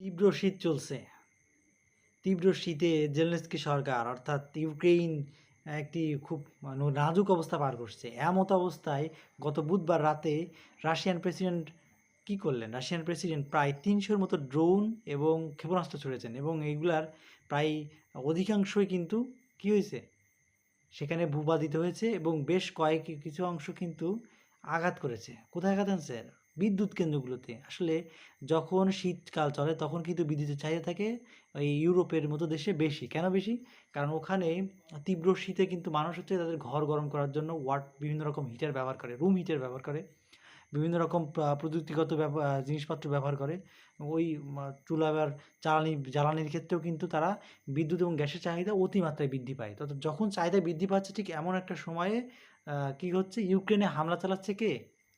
তীব্র শীত চলছে। তীব্র শীতে জেলেনস্কি সরকার অর্থাৎ ইউক্রেইন একটি খুব মানে নাজুক অবস্থা পার করছে। এমত অবস্থায় গত বুধবার রাতে রাশিয়ান প্রেসিডেন্ট কি করলেন? রাশিয়ান প্রেসিডেন্ট প্রায় তিনশোর মতো ড্রোন এবং ক্ষেপণাস্ত্র ছড়েছেন এবং এইগুলার প্রায় অধিকাংশই কিন্তু কি হয়েছে? সেখানে ভূপাতিত হয়েছে এবং বেশ কয়েক, কিছু অংশ কিন্তু আঘাত করেছে। কোথায় আঘাত আনছে? বিদ্যুৎ কেন্দ্রগুলোতে। আসলে যখন শীতকাল চলে, তখন কিন্তু বিদ্যুতের চাহিদা থাকে ওই ইউরোপের মতো দেশে বেশি। কেন বেশি? কারণ ওখানে তীব্র শীতে কিন্তু মানুষ হচ্ছে তাদের ঘর গরম করার জন্য ওয়াট, বিভিন্ন রকম হিটার ব্যবহার করে, রুম হিটার ব্যবহার করে, বিভিন্ন রকম প্রযুক্তিগত জিনিসপত্র ব্যবহার করে। ওই চুলা বা জ্বালানি জ্বালানির ক্ষেত্রেও কিন্তু তারা বিদ্যুৎ এবং গ্যাসের চাহিদা অতিমাত্রায় বৃদ্ধি পায়। তো যখন চাহিদা বৃদ্ধি পাচ্ছে, ঠিক এমন একটা সময়ে কি হচ্ছে? ইউক্রেনে হামলা চালাচ্ছে কে?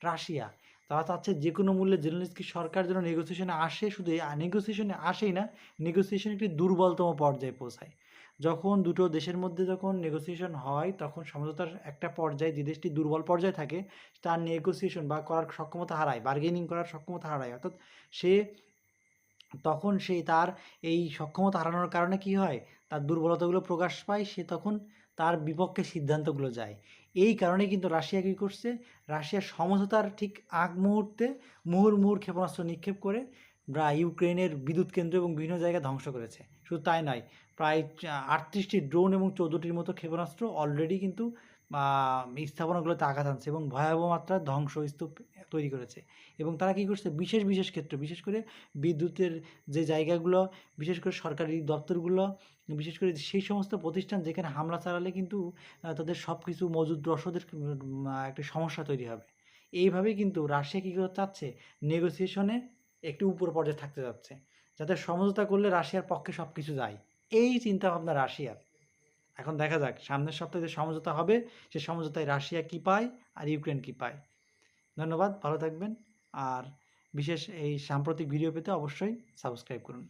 রাশিয়া। তারা চাচ্ছে যে কোনো মূল্যে জেলেনস্কি সরকার যেন নেগোসিয়েশনে আসে, শুধু নেগোসিয়েশনে আসেই না নেগোসিয়েশন একটি দুর্বলতম পর্যায়ে পৌঁছায়। যখন দুটো দেশের মধ্যে যখন নেগোসিয়েশন হয়, তখন সমঝোতার একটা পর্যায়ে যে দেশটি দুর্বল পর্যায়ে থাকে, তার নেগোসিয়েশন বা করার সক্ষমতা হারায় বার্গেনিং করার সক্ষমতা হারায়। অর্থাৎ সে তখন সে তার এই সক্ষমতা হারানোর কারণে কি হয়? তার দুর্বলতাগুলো প্রকাশ পায়, সে তখন তার বিপক্ষে সিদ্ধান্তগুলো যায়। এই কারণে কিন্তু রাশিয়া কী করছে? রাশিয়া সমঝোতার ঠিক আগ মুহূর্তে মুহুর মুহুর ক্ষেপণাস্ত্র নিক্ষেপ করে ইউক্রেনের বিদ্যুৎ কেন্দ্র এবং বিভিন্ন জায়গা ধ্বংস করেছে। শুধু তাই নয়, প্রায় আটত্রিশটি ড্রোন এবং চৌদ্দটির মতো ক্ষেপণাস্ত্র অলরেডি কিন্তু স্থাপনাগুলোতে আঘাত আনছে এবং ভয়াবহ মাত্রার ধ্বংস স্তূপ তৈরি করেছে। এবং তারা কী করছে? বিশেষ বিশেষ ক্ষেত্রে, বিশেষ করে বিদ্যুতের যে জায়গাগুলো, বিশেষ করে সরকারি দপ্তরগুলো, বিশেষ করে সেই সমস্ত প্রতিষ্ঠান যেখানে হামলা চালালে কিন্তু তাদের সব কিছু মজুদ রসদের একটা সমস্যা তৈরি হবে। এইভাবেই কিন্তু রাশিয়া কী করতে চাচ্ছে? নেগোসিয়েশনে একটু উপর পর্যায়ে থাকতে যাচ্ছে যাতে সমঝোতা করলে রাশিয়ার পক্ষে সব কিছু যায়। এই চিন্তা ভাবনা রাশিয়ার। এখন দেখা যাক, সামনের সপ্তাহে যে সমঝোতা হবে, সে সমঝোতায় রাশিয়া কী পায় আর ইউক্রেন কী পায়। ধন্যবাদ, ভালো থাকবেন, আর বিশেষ এই সাম্প্রতিক ভিডিও পেতে অবশ্যই সাবস্ক্রাইব করুন।